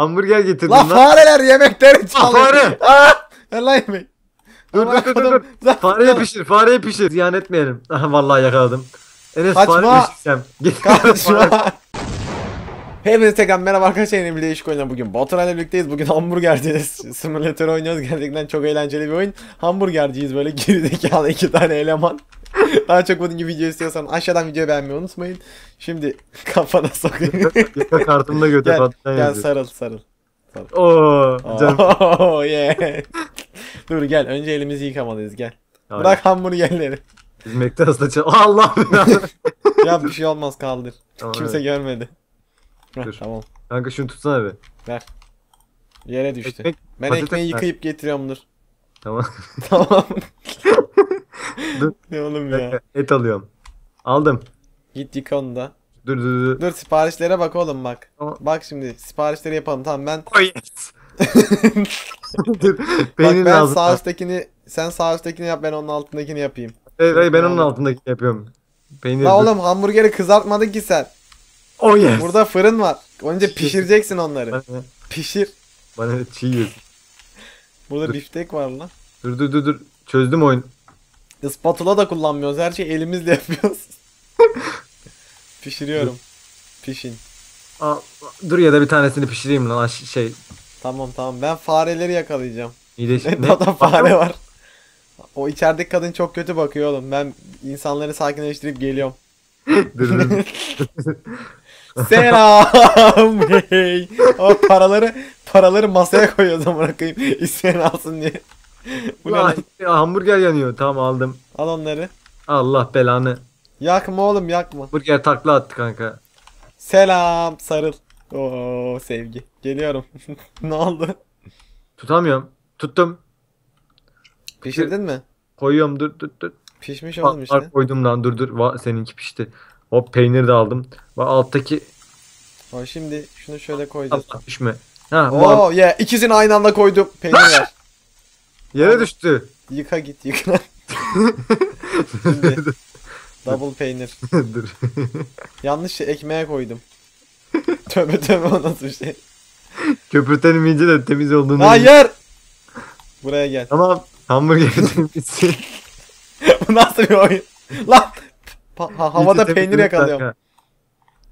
Hamburger getirdim La lan. fareler yemekleri çalıyor. fare. Aa, ver lan yemeği. Dur dur dur dur. dur. Fareye pişir, fareye pişir. Ziyan etmeyelim. Aha vallahi yakaladım. Enes Kaçma. fare pişirsem. Kaçma. Hepinize tekrar merhaba arkadaşlar yeni bir değişik oyunla bugün Baturay'la birlikteyiz. Bugün hamburgerciyiz. Simülatör oynuyoruz. Gerçekten çok eğlenceli bir oyun. Hamburgerciyiz böyle gerizekalı iki tane eleman. Daha çok bunun gibi video istiyorsan aşağıdan videoyu beğenmeyi unutmayın. Şimdi kafana sokayım. Yaka kartımda götür gel, gel yazıyor. sarıl sarıl. Oo, canım. Oh yeah. Dur gel önce elimizi yıkamalıyız gel. Hayır. Bırak hamburgerleri. Biz McDonald's'ta çal. Allah ya bir şey olmaz kaldır. Tamam, Kimse evet. görmedi. Heh, Dur. tamam. Kanka şunu tutsana bir. Yere düştü. Ekmek. ben patates- ekmeği yıkayıp getiriyorumdur. Tamam. tamam. Dur. ne oğlum ya. Et alıyorum. Aldım. Git yıka onu da. Dur dur dur. Dur siparişlere bak oğlum bak. Tamam. Bak şimdi siparişleri yapalım tamam ben. Oh yes. dur. bak ben lazım. sağ üsttekini sen sağ üsttekini yap ben onun altındakini yapayım. Hayır, hayır, ben onun Tamam. altındaki yapıyorum. Peynir. La oğlum hamburgeri kızartmadın ki sen. Oh yes. Burada fırın var. Önce pişireceksin onları. Bana, Pişir. bana çiğ. Burada Dur. biftek var lan. Dur dur dur dur. Çözdüm oyun. Spatula da kullanmıyoruz. Her şeyi elimizle yapıyoruz. Pişiriyorum. Pişin. Aa, dur ya da bir tanesini pişireyim lan aş- şey. Tamam tamam ben fareleri yakalayacağım. İyileş. Ne da fare var. O içerideki kadın çok kötü bakıyor oğlum. Ben insanları sakinleştirip geliyorum. dur dur. Selam. hey. O paraları paraları masaya koyuyoruz amına koyayım. İsteyen alsın diye. Bu ne lan? ya, hamburger yanıyor. Tamam aldım. Al onları. Allah belanı. Yakma oğlum yakma. Hamburger takla attı kanka. Selam sarıl. Oo sevgi. Geliyorum. ne oldu? Tutamıyorum. Tuttum. Pişirdin mi? Koyuyorum dur dur dur. Pişmiş oğlum işte. koydum lan dur dur. Va, seninki pişti. Hop peynir de aldım. Bak alttaki O şimdi şunu şöyle koyacağız. Allah düşme. Ha Oo yeah ikisini aynı anda koydum. Peynir ver. Yere düştü. Yıka git yıka. Şimdi double peynir. dur. Yanlış şey ekmeğe koydum. tövbe tövbe o nasıl bir şey. Köpürtenim iyice de temiz olduğunu. Hayır. Buraya gel. Tamam. Hamburger temizsin. Bu nasıl bir oyun? Lan. Pa- ha- havada İyice peynir yakalıyorum. kanka.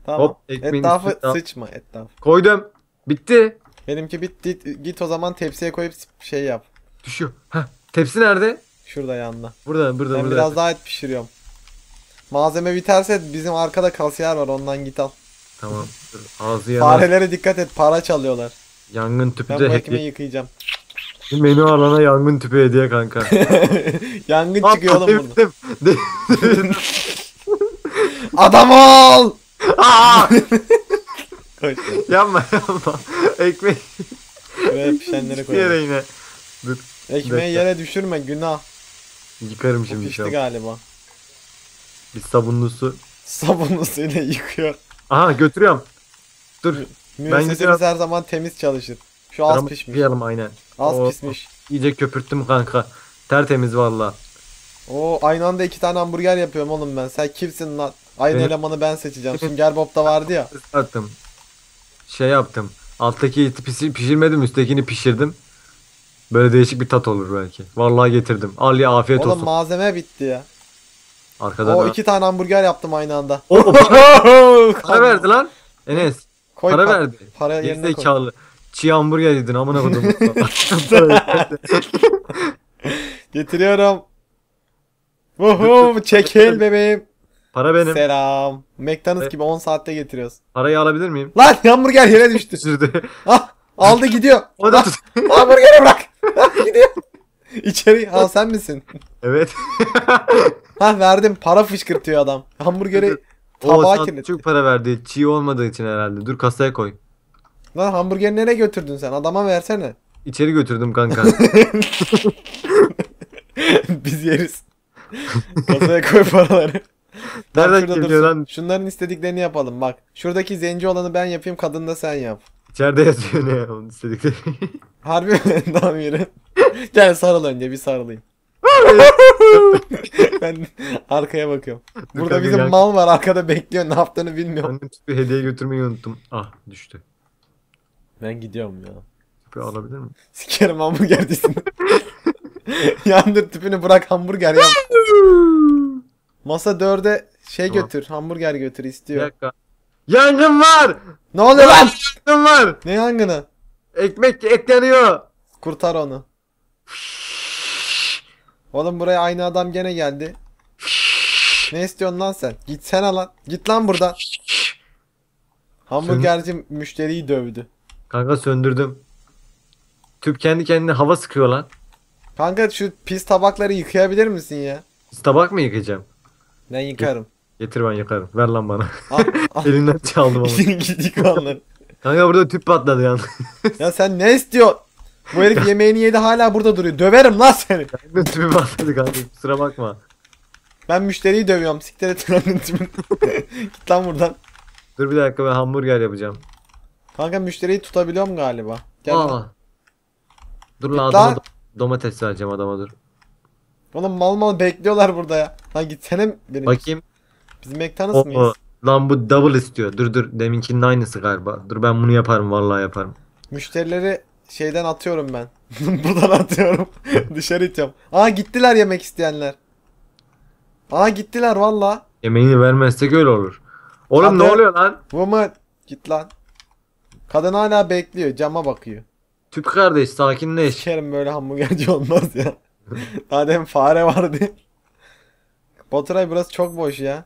Tamam. Hop, ekmeğin etrafı üstüne al. sıçma etraf. Koydum. Bitti. Benimki bitti. Git o zaman tepsiye koyup şey yap. Düşüyor. Heh. Tepsi nerede? Şurada yanında. Burada burada Ben burada. biraz daha et pişiriyorum. Malzeme biterse bizim arkada kasiyer var ondan git al. Tamam. Dur. Ağzı yanar. Farelere dikkat et para çalıyorlar. Yangın tüpü Ben de ekmeği hediye. yıkayacağım. Menü alana yangın tüpü hediye kanka. Yangın Aa, çıkıyor oğlum burada. devirdim. Devirdim. Adam ol! Aa! Koş. yapma yapma. Ekmek Şuraya pişenleri yere koyalım. yine. Dur. Ekmeği yere düşürme günah. Yıkarım Bu şimdi pişti galiba. Bir sabunlu su. Sabunlu suyla yıkıyor. Aha götürüyorum. Dur. Müessesemiz her zaman temiz çalışır. Şu az Aramı pişmiş. yıkayalım aynen. Az Oo, pişmiş. İyice köpürttüm kanka. Tertemiz valla. Oo aynı anda iki tane hamburger yapıyorum oğlum ben. Sen kimsin lan? Aynı Benim- elemanı ben seçeceğim. Sünger Bob'da vardı ya. Attım. Şey yaptım. Alttaki eti pisi- pişirmedim üsttekini pişirdim. Böyle değişik bir tat olur belki. Vallahi getirdim. Al ya afiyet Oğlum olsun. malzeme bitti ya. Arkadan. O da- iki tane hamburger yaptım aynı anda. Para, verdi lan. Enes. Koy para pa- verdi. Para yerine koy. Gerizekalı. Çiğ hamburger yedin amına kodum. Getiriyorum. Vuhu çekil bebeğim. para benim. Selam. McDonald's Evet. gibi 10 saatte getiriyoruz. Parayı alabilir miyim? Lan hamburger yere düştü. Düşürdü. ah aldı gidiyor. o da Ah, tut. hamburgeri bırak. Gidiyor. İçeri al sen misin? evet. Ha verdim para fışkırtıyor adam. Hamburgeri tabağa kirletti. çok para verdi. Çiğ olmadığı için herhalde. Dur kasaya koy. Lan hamburgeri nereye götürdün sen? Adama versene. İçeri götürdüm kanka. Biz yeriz. Kasaya koy paraları. Nereden geliyor lan? Şunların istediklerini yapalım bak. Şuradaki zenci olanı ben yapayım kadın da sen yap. İçeride yazıyor ne onun istedikleri. Harbi mi? tamam yürü. Gel sarıl önce bir sarılayım. ben arkaya bakıyorum. Burada kanka, bizim gel. mal var arkada bekliyor ne yaptığını bilmiyorum. Annem tüpü hediye götürmeyi unuttum. Ah düştü. Ben gidiyorum ya. Tüpü alabilir miyim? Sikerim hamburgercisini. Yandır tüpünü bırak hamburger yap. Masa 4'e şey Tamam. götür. Hamburger götür Bir istiyor. dakika. Yangın var! Ne oluyor lan? Yangın var! Ne yangını? Ekmek et yanıyor. Kurtar onu. Oğlum buraya aynı adam gene geldi. Ne istiyorsun lan sen? Gitsene lan. Git lan buradan. Hamburgerci müşteriyi dövdü. Kanka söndürdüm. Tüp kendi kendine hava sıkıyor lan. Kanka şu pis tabakları yıkayabilir misin ya? Siz tabak mı yıkayacağım? Ben yıkarım. Getir ben yıkarım. Ver lan bana. Al, al. Elinden çaldım ama. Git yıka onları. Kanka burada tüp patladı yani. Ya sen ne istiyorsun? Bu herif yemeğini yedi hala burada duruyor. Döverim lan seni. Yangın tüpü patladı kanka. Kusura bakma. Ben müşteriyi dövüyorum. Siktir et lan. Git lan buradan. Dur bir dakika ben hamburger yapacağım. Kanka müşteriyi tutabiliyorum galiba. Gel. Aa. Dur lan. adama do- domates vereceğim adama dur. Oğlum mal mal bekliyorlar burada ya. Lan gitsene benim. Bakayım. Biz McDonald's O, mıyız? lan bu double istiyor. Dur dur. Deminkinin aynısı galiba. Dur ben bunu yaparım vallahi yaparım. Müşterileri şeyden atıyorum ben. Buradan atıyorum. Dışarı itiyorum. Aa gittiler yemek isteyenler. Aa gittiler valla. Yemeğini vermezsek öyle olur. Oğlum ne Hadi. oluyor lan? Woman git lan. Kadın hala bekliyor. Cama bakıyor. Tüp kardeş sakinleş. Sikerim böyle hamburgerci olmaz ya. Adem fare vardı. Baturay burası çok boş ya.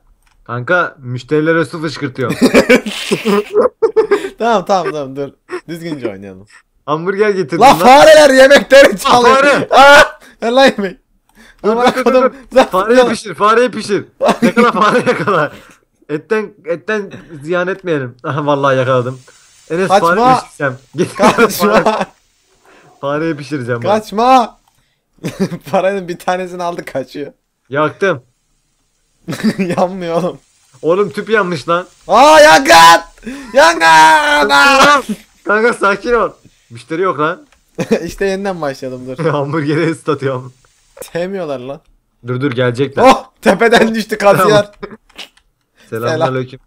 Kanka müşterilere su fışkırtıyor. Tamam tamam tamam dur. Düzgünce oynayalım. Hamburger getirdim La lan. fareler yemekleri çalıyor. fare! Aa! Ver lan yemeği. Dur, dur, dur, dur. Zaten- Fareyi pişir, fareyi pişir. Yakala fare yakala. Etten etten ziyan etmeyelim. Aha vallahi yakaladım. Enes Kaçma. fare pişirsem. Git fare, Kaçma. fareyi pişireceğim ben. Kaçma. Paranın bir tanesini aldı kaçıyor. Yaktım. Yanmıyor oğlum. Oğlum tüp yanmış lan. Aa yangın! Yangın! Aa! Kanka sakin ol. Müşteri yok lan. işte yeniden başladım dur. Hamburgeri ıslatıyorum. Sevmiyorlar lan. Dur dur gelecekler. Oh tepeden düştü kasiyer. Selamünaleyküm.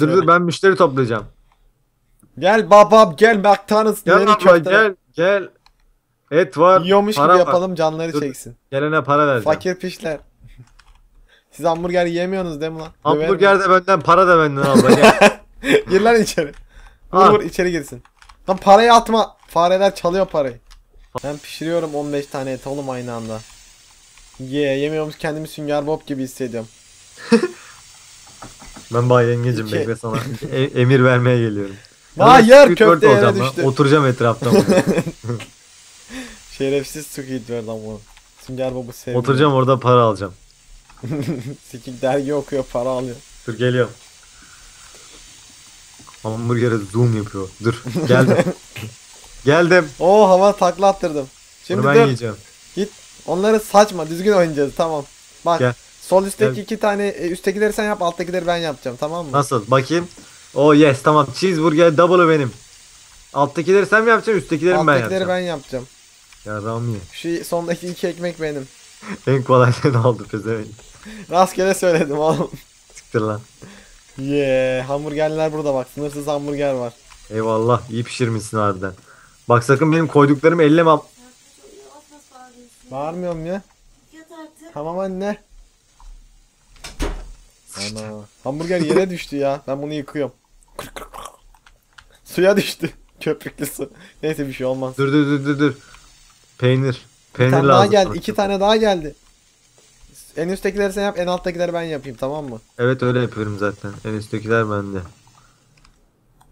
Dur dur ben müşteri toplayacağım. Gel babam gel McDonald's Gel abla köfte. gel gel. Et var. Yiyormuş gibi var. yapalım canları Dur. çeksin. Gelene para vereceğim. Fakir pişler. Siz hamburger yemiyorsunuz değil mi lan? Hamburger de benden para da benden. Döverim. Gir lan içeri. Vur Al. vur içeri girsin. Lan parayı atma. Fareler çalıyor parayı. Ben pişiriyorum 15 tane et oğlum aynı anda. Ye yemiyormuş kendimi Sünger Bob gibi hissediyorum. Ben bay yengecim İki. bekle sana. E- emir vermeye geliyorum. Hayır köfte yere düştü. Oturacağım etrafta. Şerefsiz Squidward lan bu. Sünger Bob'u sevmiyorum. Oturacağım orada para alacağım. Sikik dergi okuyor para alıyor. Dur geliyorum. Hamburgere zoom yapıyor. Dur geldim. geldim. Oo hava takla attırdım. Şimdi Bunu ben dur. yiyeceğim. Onları saçma düzgün oynayacağız tamam. Bak Gel. sol üstteki Gel. iki tane e, üsttekileri sen yap alttakileri ben yapacağım tamam mı? Nasıl? Bakayım. Oh yes tamam. Cheeseburger double'ı benim. Alttakileri sen mi yapacaksın? Üsttekileri mi ben Alttakileri yapacağım? ben yapacağım. Ya Rami. Şu sondaki iki ekmek benim. En kolay ne oldu pezevenk. Rastgele söyledim oğlum. Siktir lan. Yeah, hamburgerler burada bak. Sınırsız hamburger var. Eyvallah. iyi pişirmişsin harbiden. Bak sakın benim koyduklarımı elleme. Atlas bağırıyorsun. Bağırmıyorum ya. Tamam anne. Ana. Hamburger yere düştü ya. Ben bunu yıkıyorum. Suya düştü. Köpüklü su. Neyse bir şey olmaz. Dur dur dur dur dur. Peynir. Bir Peynir tane lazım. daha geldi. sana. iki tane daha geldi. En üsttekileri sen yap, en alttakileri ben yapayım tamam mı? Evet öyle yapıyorum zaten. En üsttekiler bende.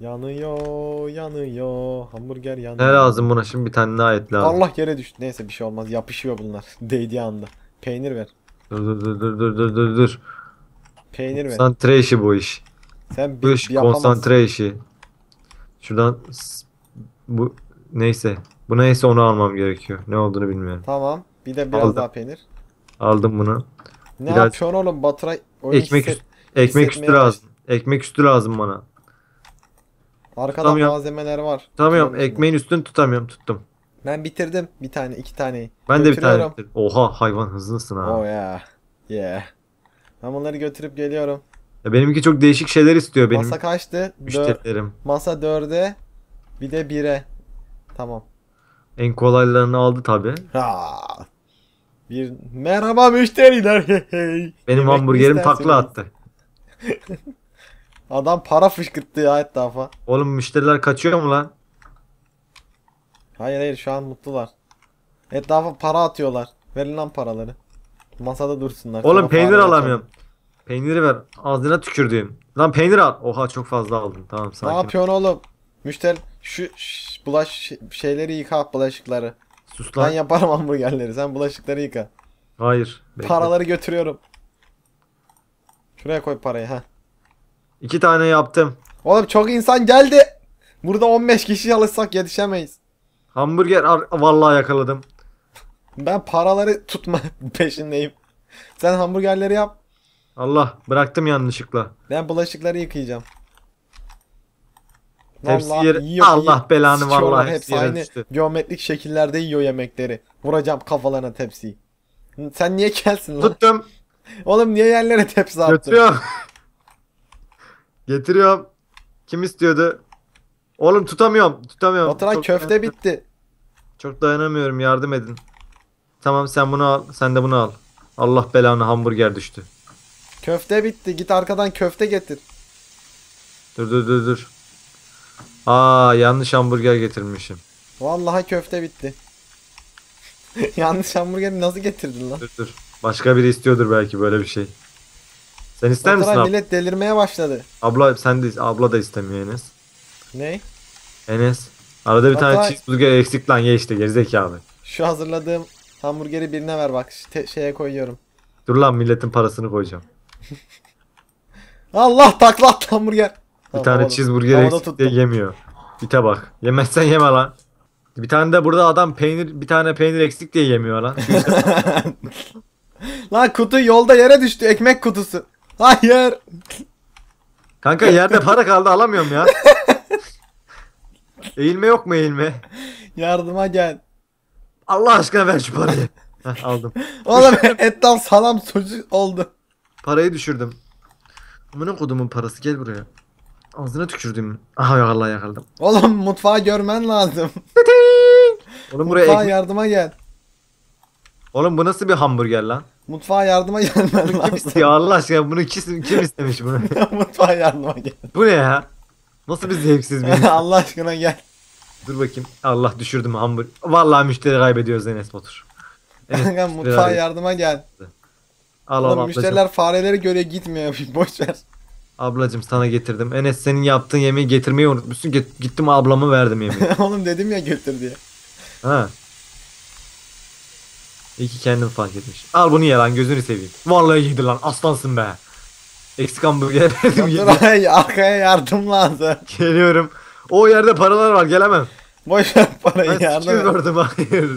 Yanıyor, yanıyor. Hamburger yanıyor. Ne lazım buna şimdi bir tane daha et lazım. Allah yere düştü. Neyse bir şey olmaz. Yapışıyor bunlar. Değdiği anda. Peynir ver. Dur dur dur dur dur dur dur dur. Peynir ver. Konsantre işi bu iş. Sen Bu bir, iş bir yapamazsın. konsantre işi. Şuradan bu neyse. Bu neyse onu almam gerekiyor. Ne olduğunu bilmiyorum. Tamam. Bir de biraz Aldım. daha peynir. Aldım bunu. Ne Biraz- yapıyorsun oğlum Baturay? Oyun Ekmek hisset- ekmek üstü hissetmeye lazım. Ekmek üstü lazım bana. Arkada Tutamıyorum. malzemeler var. Tutamıyorum. Tutamıyorsun. Ekmeğin üstünü tutamıyorum. Tuttum. Ben bitirdim. Bir tane, iki taneyi. Ben de bir tane. Bitirdim. Oha hayvan hızlısın ha. Oh yeah. Yeah. Ben bunları götürüp geliyorum. Ya benimki çok değişik şeyler istiyor benim Masa kaçtı? Dör- müşterilerim. masa 4'e Bir de bire. Tamam. En kolaylarını aldı tabi. Bir merhaba müşteriler. Benim Yemek hamburgerim takla attı. Adam para fışkırttı ya etrafa. Oğlum müşteriler kaçıyor mu lan? Hayır hayır şu an mutlular. Etrafa para atıyorlar. Verin lan paraları. Masada dursunlar. Oğlum Sonra peynir alamıyorum. Peyniri ver. Ağzına tükürdüğüm. Lan peynir al. Oha çok fazla aldım. Tamam açalım. Ne sakin. yapıyorsun oğlum? Müşteri şu şş, bulaş şeyleri yıka bulaşıkları. Sus Ben lan. yaparım hamburgerleri. Sen bulaşıkları yıka. Hayır. Bekle. Paraları götürüyorum. Şuraya koy parayı ha. İki tane yaptım. Oğlum çok insan geldi. Burada 15 kişi çalışsak yetişemeyiz. Hamburger vallahi yakaladım. Ben paraları tutma peşindeyim. Sen hamburgerleri yap. Allah bıraktım yanlışlıkla. Ben bulaşıkları yıkayacağım. Hepsi Vallahi yiyor, Allah yiyor. belanı Sıçıyorlar, vallahi hepsi hepsi yere aynı düştü. geometrik şekillerde yiyor yemekleri. Vuracağım kafalarına tepsiyi. Sen niye gelsin lan? Tuttum. Oğlum niye yerlere tepsi attın? Götürüyorum. Getiriyorum. Kim istiyordu? Oğlum tutamıyorum. Tutamıyorum. Baturay Çok köfte bitti. Çok dayanamıyorum. Yardım edin. Tamam sen bunu al. Sen de bunu al. Allah belanı hamburger düştü. Köfte bitti. Git arkadan köfte getir. Dur dur dur dur. Aa yanlış hamburger getirmişim. Vallahi köfte bitti. Yanlış hamburgeri nasıl getirdin lan? Dur dur. Başka biri istiyordur belki böyle bir şey. Sen ister misin abla? millet delirmeye başladı. Abla sen de abla da istemiyor Enes. Ne? Enes. Arada bir tane Baturay- cheeseburger eksik lan ye işte gerizekalı. Şu hazırladığım hamburgeri birine ver bak. şeye koyuyorum. Dur lan milletin parasını koyacağım. Allah takla hamburger. Bir Tamam, tane havada- cheeseburger havada eksik diye tuttum. yemiyor. Bite bak. Yemezsen yeme lan. Bir tane de burada adam peynir bir tane peynir eksik diye yemiyor lan. Lan kutu yolda yere düştü. Ekmek kutusu. Hayır. Kanka yerde para kaldı alamıyorum ya. eğilme yok mu eğilme? Yardıma gel. Allah aşkına ver şu parayı. Heh, aldım. Oğlum etten salam sucuk oldu. Parayı düşürdüm. Amına kodumun parası gel buraya. Ağzına tükürdüm. Aha ya Allah yakaladım. Oğlum mutfağı görmen lazım. Oğlum buraya Mutfağa ekmek. yardıma gel. Oğlum bu nasıl bir hamburger lan? Mutfağa yardıma gelmen Kim lazım. istiyor Allah aşkına bunu kim, kim istemiş bunu? Mutfağa yardıma gel. bu ne ya? Nasıl bir zevksiz bir Allah aşkına gel. Dur bakayım. Allah düşürdüm hamburger. Vallahi müşteri kaybediyoruz Enes Batur. Enes Kanka müşteri mutfağa kaybediyor. yardıma gel. Al al Oğlum ablacım. müşteriler fareleri görüyor gitmiyor. Boş ver. Ablacım sana getirdim. Enes senin yaptığın yemeği getirmeyi unutmuşsun. Get- gittim ablama verdim yemeği. Oğlum dedim ya götür diye. ha. İyi ki kendim fark etmiş. Al bunu ye lan gözünü seveyim. Vallahi yedi lan aslansın be. Eksik hamburger verdim yedi. Arkaya yardım lazım. Geliyorum. O yerde paralar var gelemem. Boş ver parayı Ben yardım et. sıkıyordum hayır.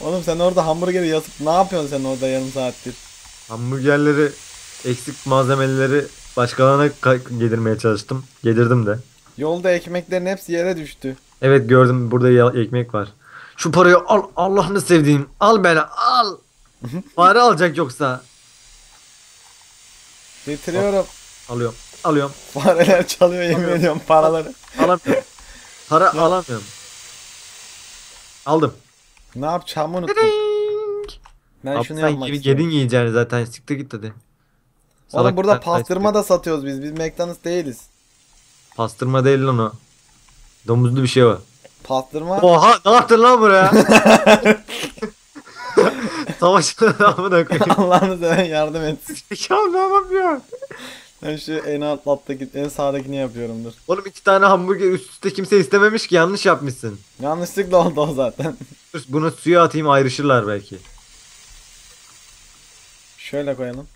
Oğlum sen orada hamburgeri yazıp ne yapıyorsun sen orada yarım saattir? Hamburgerleri eksik malzemeleri başkalarına ka- yedirmeye çalıştım. Yedirdim de. Yolda ekmeklerin hepsi yere düştü. Evet gördüm burada ekmek var. Şu parayı al Allah'ını sevdiğim. Al beni al. Fare alacak yoksa. Getiriyorum. Alıyorum. Alıyorum. Fareler çalıyor yemin Alıyorum. ediyorum paraları. Alamıyorum. Para alamıyorum. Aldım. Ne yapacağımı unuttum. Ben Abi şunu sen yapmak yedi, istiyorum. yedin yiyeceksin zaten. Siktir git hadi. Oğlum Salak burada sen- pastırma da satıyoruz biz. Biz McDonald's değiliz. Pastırma değil lan o. Domuzlu bir şey o. Pastırma. Oha ne yaptın lan buraya? Savaşın amına koyayım. Allah'ını seven yardım et. Ya ne yapıyor? Ben şu en alt alttaki, en sağdakini yapıyorum dur. Oğlum iki tane hamburger üst üste kimse istememiş ki yanlış yapmışsın. Yanlışlıkla oldu o zaten. Bunu suya atayım ayrışırlar belki. Şöyle koyalım.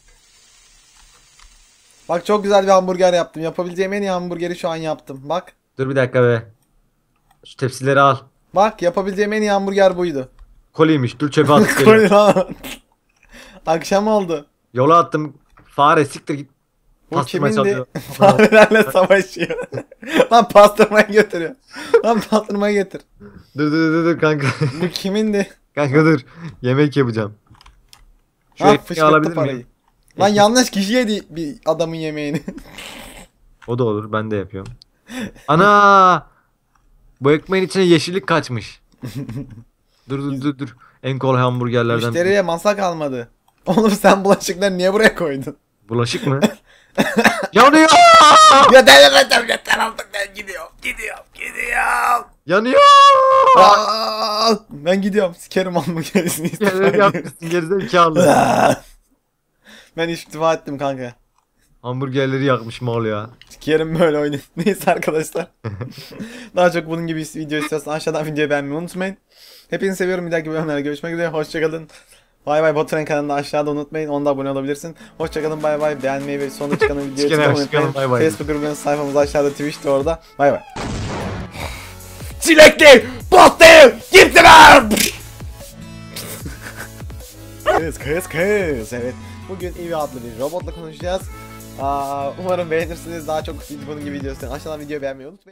Bak çok güzel bir hamburger yaptım. Yapabileceğim en iyi hamburgeri şu an yaptım. Bak. Dur bir dakika be. Şu tepsileri al. Bak yapabileceğim en iyi hamburger buydu. Koliymiş. Dur çöpe at. Koy lan. Akşam oldu. Yola attım. Fare siktir git. Bu kimindi? Farelerle savaşıyor. Lan pastırmayı götürüyor. Lan pastırmayı getir. dur dur dur dur kanka. Bu kimindi? kanka dur. Yemek yapacağım. Şu Ha ekmeği alabilir miyim? Lan yanlış kişi yedi bir adamın yemeğini. O da olur. Ben de yapıyorum. Ana! Bu ekmeğin içine yeşillik kaçmış. dur dur dur dur. En kolay hamburgerlerden. Müşteriye masa kalmadı. Oğlum sen bulaşıkları niye buraya koydun? Bulaşık mı? Yanıyor! yeter yeter yeter artık ben gidiyorum. Gidiyorum gidiyorum. Yanıyor! Aa, ben gidiyorum. Sikerim hamburgerisini gerizekalı. Ben istifa ettim kanka. Hamburgerleri yakmış mal ya. Sikerim böyle oyunu. Neyse arkadaşlar. Daha çok bunun gibi video istiyorsan aşağıdan videoyu beğenmeyi unutmayın. Hepinizi seviyorum. Bir dahaki bölümlerde görüşmek üzere. Hoşçakalın. Bay bay Baturan kanalını aşağıda unutmayın. Onda abone olabilirsin. Hoşçakalın bay bay. Beğenmeyi ve sonunda çıkan videoyu hoşçakalın, unutmayın. bay bay. Facebook grubunun sayfamız aşağıda Twitch de orada. Bay bay. Çilekli! Patlı! Gittiler! kız kız kız. Evet. Bugün Eevee adlı bir robotla konuşacağız. Aa, umarım beğenirsiniz. Daha çok bunun gibi video isteyin. Aşağıdan videoyu beğenmeyi unutmayın.